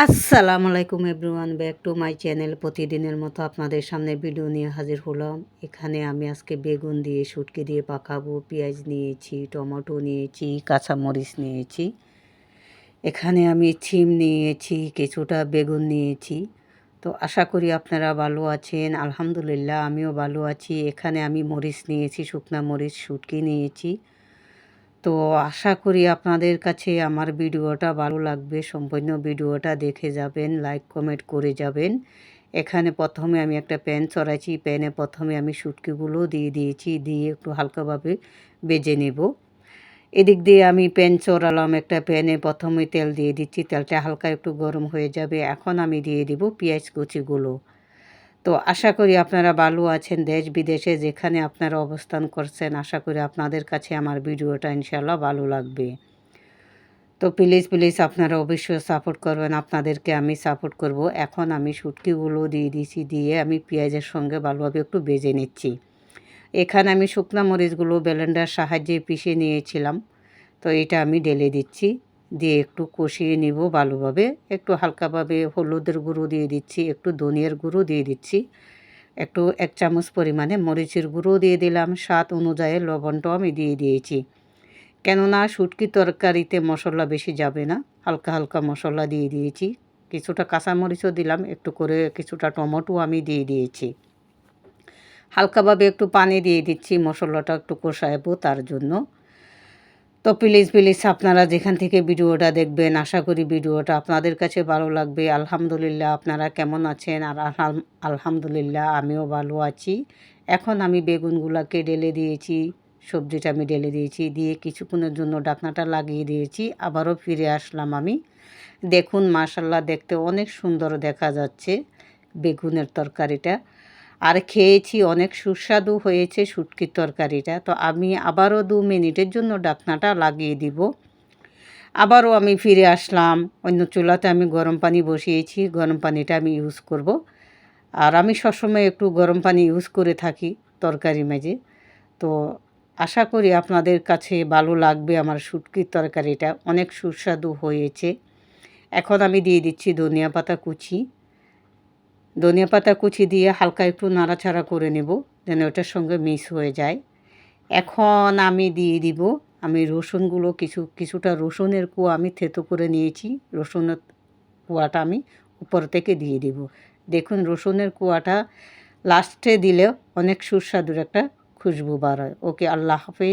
আসসালামু আলাইকুম everyone, back to my channel প্রতিদিনের মতো আপনাদের সামনে ভিডিও নিয়ে হাজির হলাম। এখানে আমি আজকে বেগুন দিয়ে, শুটকি দিয়ে পাকাবো, পেঁয়াজ নিয়েছি, টমেটো নিয়েছি, কাঁচামরিচ নিয়েছি। এখানে আমি ছিম নিয়েছি, কিছুটা বেগুন নিয়েছি। তো আশা করি আপনারা ভালো আছেন, আলহামদুলিল্লাহ আমিও ভালো আছি। এখানে আমি মরিচ নিয়েছি, শুকনা মরিচ, শুটকি নিয়েছি। তো আশা করি আপনাদের কাছে আমার ভিডিওটা ভালো লাগবে। সম্পূর্ণ ভিডিওটা দেখে যাবেন লাইক কমেন্ট করে যাবেন। এখানে প্রথমে আমি একটা প্যান চড়াইছি প্যানে প্রথমে আমি শুটকিগুলো দিয়ে দিয়েছি, দিয়ে একটু হালকাভাবে বেজে নেব। এদিক দিয়ে আমি প্যান চড়ালাম একটা প্যানে। প্রথমে তেল দিয়ে দিচ্ছি। তেলটা হালকা একটু গরম হয়ে যাবে। এখন আমি দিয়ে দিব পেঁয়াজ কুচিগুলো। তো আশা করি আপনারা ভালো আছেন দেশ বিদেশে যেখানে আপনারা অবস্থান করছেন, আশা করি আপনাদের কাছে আমার ভিডিওটা ইনশাল্লাহ ভালো লাগবে। তো প্লিজ প্লিজ আপনারা অবশ্যই সাপোর্ট করবেন, আপনাদেরকে আমি সাপোর্ট করব। এখন আমি শুটকিগুলো দিয়ে দিয়েছি দিয়ে আমি পেঁয়াজের সঙ্গে ভালোভাবে একটু বেজে নিচ্ছি। এখানে আমি শুকনা মরিচগুলো ব্লেন্ডার সাহায্যে পিষে নিয়েছিলাম, তো এটা আমি ঢেলে দিচ্ছি। দিয়ে একটু কষিয়ে নিব ভালোভাবে। একটু হালকাভাবে হলুদের গুঁড়ো দিয়ে দিচ্ছি, একটু ধনিয়ার গুঁড়ো দিয়ে দিচ্ছি। একটু এক চামচ পরিমাণে মরিচের গুঁড়ো দিয়ে দিলাম, স্বাদ অনুযায়ী লবণটাও আমি দিয়ে দিয়েছি। কেননা শুটকি তরকারিতে মশলা বেশি যাবে না, হালকা হালকা মশলা দিয়ে দিয়েছি। কিছুটা কাঁচামরিচও দিলাম, একটু করে কিছুটা টমেটো আমি দিয়ে দিয়েছি। হালকাভাবে একটু পানি দিয়ে দিচ্ছি, মশলাটা একটু কষাইবো তার জন্য। তো প্লিজ প্লিজ আপনারা যেখান থেকে ভিডিওটা দেখবেন, আশা করি ভিডিওটা আপনাদের কাছে ভালো লাগবে। আলহামদুলিল্লাহ আপনারা কেমন আছেন? আর আলহামদুলিল্লাহ আমিও ভালো আছি। এখন আমি বেগুনগুলাকে ঢেলে দিয়েছি, সবজিটা আমি ঢেলে দিয়েছি, দিয়ে কিছুক্ষণের জন্য ডাকনাটা লাগিয়ে দিয়েছি, আবারও ফিরে আসলাম আমি। দেখুন মাশাল্লাহ দেখতে অনেক সুন্দর দেখা যাচ্ছে বেগুনের তরকারিটা। আর খেয়েছি, অনেক সুস্বাদু হয়েছে শুটকির তরকারিটা। তো আমি আবারও দু মিনিটের জন্য ডাকনাটা লাগিয়ে দিব। আবারও আমি ফিরে আসলাম। অন্য চুলাতে আমি গরম পানি বসিয়েছি। গরম পানিটা আমি ইউজ করব। আর আমি সবসময় একটু গরম পানি ইউজ করে থাকি তরকারি মেজে তো আশা করি আপনাদের কাছে ভালো লাগবে আমার শুটকির তরকারিটা। অনেক সুস্বাদু হয়েছে। এখন আমি দিয়ে দিচ্ছি ধনিয়া পাতা কুচি। ধনিয়া পাতা কুচি দিয়ে হালকা একটু নাড়াচাড়া করে নেব, যেন ওটার সঙ্গে মিক্স হয়ে যায়। এখন আমি দিয়ে দিব, আমি রসুনগুলো কিছু, কিছুটা রসুনের কুয়া আমি থেতো করে নিয়েছি, রসুনের কুয়াটা আমি উপর থেকে দিয়ে দিব। দেখুন, রসুনের কুয়াটা লাস্টে দিলে অনেক সুস্বাদুর একটা খুশবু বার হয়। ওকে, আল্লাহ হাফিজ।